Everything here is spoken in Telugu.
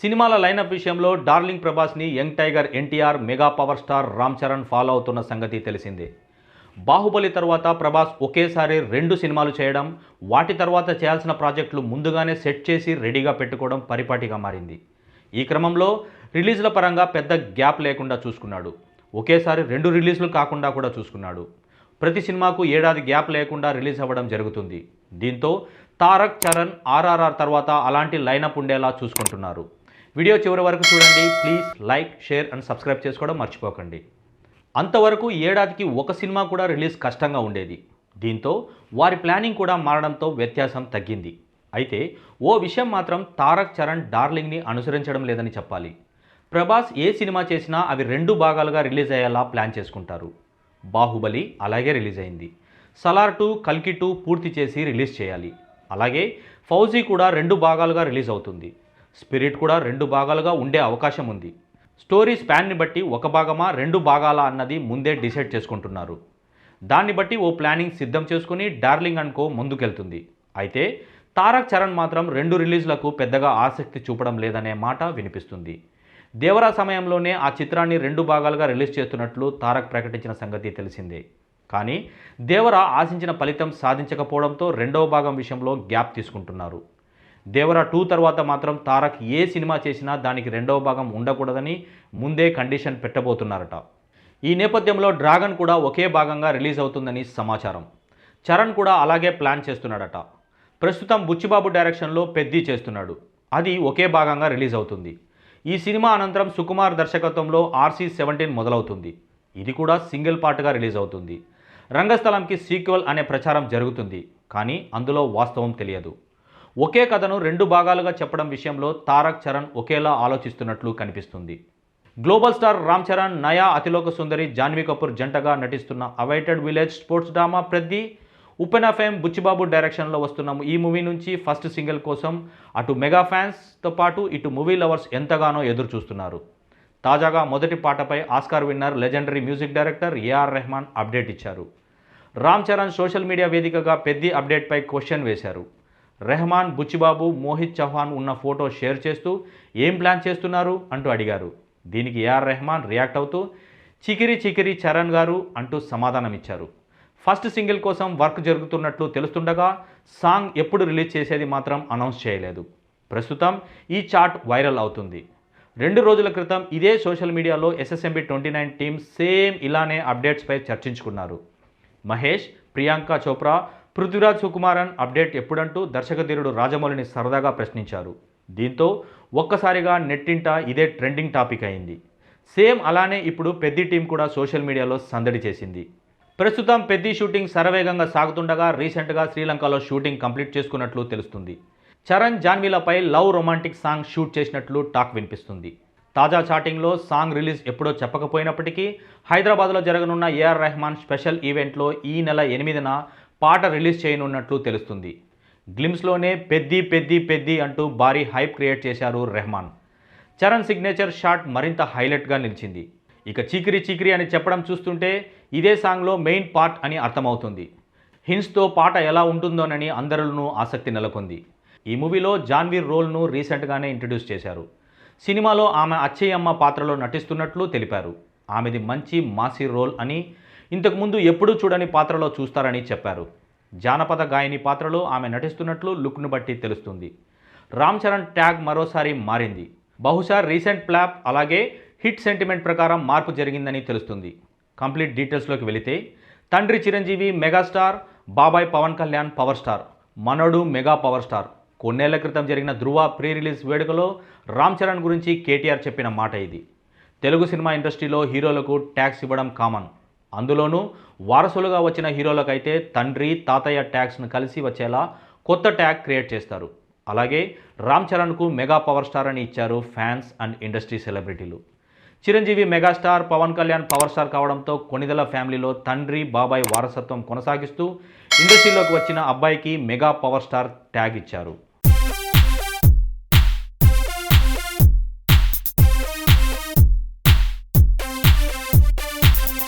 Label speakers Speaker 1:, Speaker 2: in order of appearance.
Speaker 1: సినిమాల లైనప్ విషయంలో darling ప్రభాస్ని young tiger NTR mega power star Ram Charan follow అవుతున్న సంగతి తెలిసిందే. బాహుబలి తర్వాత ప్రభాస్ ఒకేసారి రెండు సినిమాలు చేయడం వాటి తర్వాత చేయాల్సిన ప్రాజెక్టులు ముందుగానే సెట్ చేసి రెడీగా పెట్టుకోవడం పరిపాటిగా మారింది. ఈ క్రమంలో రిలీజ్ల పరంగా పెద్ద గ్యాప్ లేకుండా చూసుకున్నాడు. ఒకేసారి రెండు రిలీజ్లు కాకుండా కూడా చూసుకున్నాడు. ప్రతి సినిమాకు ఏడాది గ్యాప్ లేకుండా రిలీజ్ అవ్వడం జరుగుతుంది. దీంతో తారక్ చరణ్ ఆర్ఆర్ఆర్ తర్వాత అలాంటి లైనప్ ఉండేలా చూసుకుంటున్నారు. వీడియో చివరి వరకు చూడండి. Please like share and subscribe చేసుకోవడం మర్చిపోకండి. అంతవరకు ఏడాదికి ఒక సినిమా కూడా రిలీజ్ కష్టంగా ఉండేది. దీంతో వారి ప్లానింగ్ కూడా మారడంతో వ్యత్యాసం తగ్గింది. అయితే ఓ విషయం మాత్రం తారక్ చరణ్ డార్లింగ్ని అనుసరించడం లేదని చెప్పాలి. ప్రభాస్ ఏ సినిమా చేసినా అవి రెండు భాగాలుగా రిలీజ్ అయ్యేలా ప్లాన్ చేసుకుంటారు. బాహుబలి అలాగే రిలీజ్ అయింది. సలార్ టూ కల్కి టూ పూర్తి చేసి రిలీజ్ చేయాలి. అలాగే ఫౌజీ కూడా రెండు భాగాలుగా రిలీజ్ అవుతుంది. స్పిరిట్ కూడా రెండు భాగాలుగా ఉండే అవకాశం ఉంది. స్టోరీ స్పాన్ని బట్టి ఒక భాగమా రెండు భాగాలా అన్నది ముందే డిసైడ్ చేసుకుంటున్నారు. దాన్ని బట్టి ఓ ప్లానింగ్ సిద్ధం చేసుకుని డార్లింగ్ అండ్ కో ముందుకెళ్తుంది. అయితే తారక్ చరణ్ మాత్రం రెండు రిలీజ్లకు పెద్దగా ఆసక్తి చూపడం లేదనే మాట వినిపిస్తుంది. దేవరా సమయంలోనే ఆ చిత్రాన్ని రెండు భాగాలుగా రిలీజ్ చేస్తున్నట్లు తారక్ ప్రకటించిన సంగతి తెలిసిందే. కానీ దేవరా ఆశించిన ఫలితం సాధించకపోవడంతో రెండవ భాగం విషయంలో గ్యాప్ తీసుకుంటున్నారు. దేవరా టూ తర్వాత మాత్రం తారక్ ఏ సినిమా చేసినా దానికి రెండవ భాగం ఉండకూడదని ముందే కండిషన్ పెట్టబోతున్నారట. ఈ నేపథ్యంలో డ్రాగన్ కూడా ఒకే భాగంగా రిలీజ్ అవుతుందని సమాచారం. చరణ్ కూడా అలాగే ప్లాన్ చేస్తున్నాడట. ప్రస్తుతం బుచ్చిబాబు డైరెక్షన్లో పెద్ది చేస్తున్నాడు. అది ఒకే భాగంగా రిలీజ్ అవుతుంది. ఈ సినిమా అనంతరం సుకుమార్ దర్శకత్వంలో ఆర్సీ సెవెంటీన్ మొదలవుతుంది. ఇది కూడా సింగిల్ పార్ట్గా రిలీజ్ అవుతుంది. రంగస్థలంకి సీక్వెల్ అనే ప్రచారం జరుగుతుంది. కానీ అందులో వాస్తవం తెలియదు. ఒకే కథను రెండు భాగాలుగా చెప్పడం విషయంలో తారక్ చరణ్ ఒకేలా ఆలోచిస్తున్నట్లు కనిపిస్తుంది. గ్లోబల్ స్టార్ రామ్ చరణ్ నయా అతిలోక సుందరి జాన్వీ కపూర్ జంటగా నటిస్తున్న అవైటెడ్ విలేజ్ స్పోర్ట్స్ డ్రామా ప్రతి ఉపెన్ ఫేమ్ బుచ్చిబాబు డైరెక్షన్లో వస్తున్నాము ఈ మూవీ నుంచి ఫస్ట్ సింగిల్ కోసం అటు మెగా ఫ్యాన్స్తో పాటు ఇటు మూవీ లవర్స్ ఎంతగానో ఎదురు చూస్తున్నారు తాజాగా మొదటి పాటపై Oscar winner legendary music director AR Rahman update ఇచ్చారు. రామ్ చరణ్ సోషల్ మీడియా వేదికగా పెద్ది అప్డేట్పై క్వశ్చన్ వేశారు. రెహమాన్ బుచ్చిబాబు మోహిత్ చౌహాన్ ఉన్న ఫోటో షేర్ చేస్తూ ఏం ప్లాన్ చేస్తున్నారు అంటూ అడిగారు. దీనికి ఏఆర్ రెహమాన్ రియాక్ట్ అవుతూ చికిరి చికిరి చరణ్ గారు అంటూ సమాధానం ఇచ్చారు ఫస్ట్ సింగిల్ కోసం వర్క్ జరుగుతున్నట్లు తెలుస్తుండగా సాంగ్ ఎప్పుడు రిలీజ్ చేసేది మాత్రం అనౌన్స్ చేయలేదు. ప్రస్తుతం ఈ చాట్ వైరల్ అవుతుంది. రెండు రోజుల క్రితం ఇదే సోషల్ మీడియాలో SSMB twenty nine team same ఇలానే అప్డేట్స్పై చర్చించుకున్నారు. మహేష్ ప్రియాంక చోప్రా పృథ్వీరాజ్ సుకుమారన్ అప్డేట్ ఎప్పుడంటూ దర్శకధీరుడు రాజమౌళిని సరదాగా ప్రశ్నించారు. దీంతో ఒక్కసారిగా నెట్టింట ఇదే ట్రెండింగ్ టాపిక్ అయింది. సేమ్ అలానే ఇప్పుడు పెద్ది టీం కూడా సోషల్ మీడియాలో సందడి చేసింది. ప్రస్తుతం పెద్ది షూటింగ్ శరవేగంగా సాగుతుండగా రీసెంట్గా శ్రీలంకలో షూటింగ్ కంప్లీట్ చేసుకున్నట్లు తెలుస్తుంది. చరణ్ జాన్వీలపై లవ్ రొమాంటిక్ సాంగ్ షూట్ చేసినట్లు టాక్ వినిపిస్తుంది. తాజా చాటింగ్లో సాంగ్ రిలీజ్ ఎప్పుడో చెప్పకపోయినప్పటికీ హైదరాబాద్లో జరగనున్న ఏఆర్ రెహమాన్ స్పెషల్ ఈవెంట్లో ఈ నెల ఎనిమిదిన పాట రిలీజ్ చేయనున్నట్లు తెలుస్తుంది. గ్లిమ్స్లోనే పెద్ది పెద్ది పెద్ది అంటూ భారీ హైప్ క్రియేట్ చేశారు రెహమాన్. చరణ్ సిగ్నేచర్ షాట్ మరింత హైలైట్గా నిలిచింది. ఇక చీకిరి చీకిరి అని చెప్పడం చూస్తుంటే ఇదే సాంగ్లో మెయిన్ పార్ట్ అని అర్థమవుతుంది. హిన్స్తో పాట ఎలా ఉంటుందోనని అందరిలోనూ ఆసక్తి నెలకొంది. ఈ మూవీలో జాన్వీర్ రోల్ను రీసెంట్గానే ఇంట్రడ్యూస్ చేశారు. సినిమాలో ఆమె అచ్చయ్యమ్మ పాత్రలో నటిస్తున్నట్లు తెలిపారు. ఆమెది మంచి మాసి రోల్ అని ఇంతకుముందు ఎప్పుడూ చూడని పాత్రలో చూస్తారని చెప్పారు. జానపద గాయని పాత్రలో ఆమె నటిస్తున్నట్లు లుక్ను బట్టి తెలుస్తుంది. రామ్ చరణ్ ట్యాగ్ మరోసారి మారింది. బహుశా రీసెంట్ ప్లాప్ అలాగే హిట్ సెంటిమెంట్ ప్రకారం మార్పు జరిగిందని తెలుస్తుంది. కంప్లీట్ డీటెయిల్స్లోకి వెళితే తండ్రి చిరంజీవి మెగాస్టార్ బాబాయ్ పవన్ కళ్యాణ్ పవర్ స్టార్ మనోడు మెగా పవర్ స్టార్. కొన్నేళ్ళ క్రితం జరిగిన ధృవ ప్రీ రిలీజ్ వేడుకలో రామ్ చరణ్ గురించి కేటీఆర్ చెప్పిన మాట ఇది. తెలుగు సినిమా ఇండస్ట్రీలో హీరోలకు ట్యాక్స్ ఇవ్వడం కామన్. అందులోనూ వారసులుగా వచ్చిన హీరోలకైతే తండ్రి తాతయ్య ట్యాక్స్ను కలిసి వచ్చేలా కొత్త ట్యాగ్ క్రియేట్ చేస్తారు. అలాగే రామ్ చరణ్కు మెగా పవర్ స్టార్ అని ఇచ్చారు ఫ్యాన్స్ అండ్ ఇండస్ట్రీ సెలబ్రిటీలు. Chiranjeevi megastar Pawan Kalyan power star కావడంతో కొనిదల ఫ్యామిలీలో తండ్రి బాబాయ్ వారసత్వం కొనసాగిస్తూ ఇండస్ట్రీలోకి వచ్చిన అబ్బాయికి మెగా పవర్ స్టార్ ట్యాగ్ ఇచ్చారు.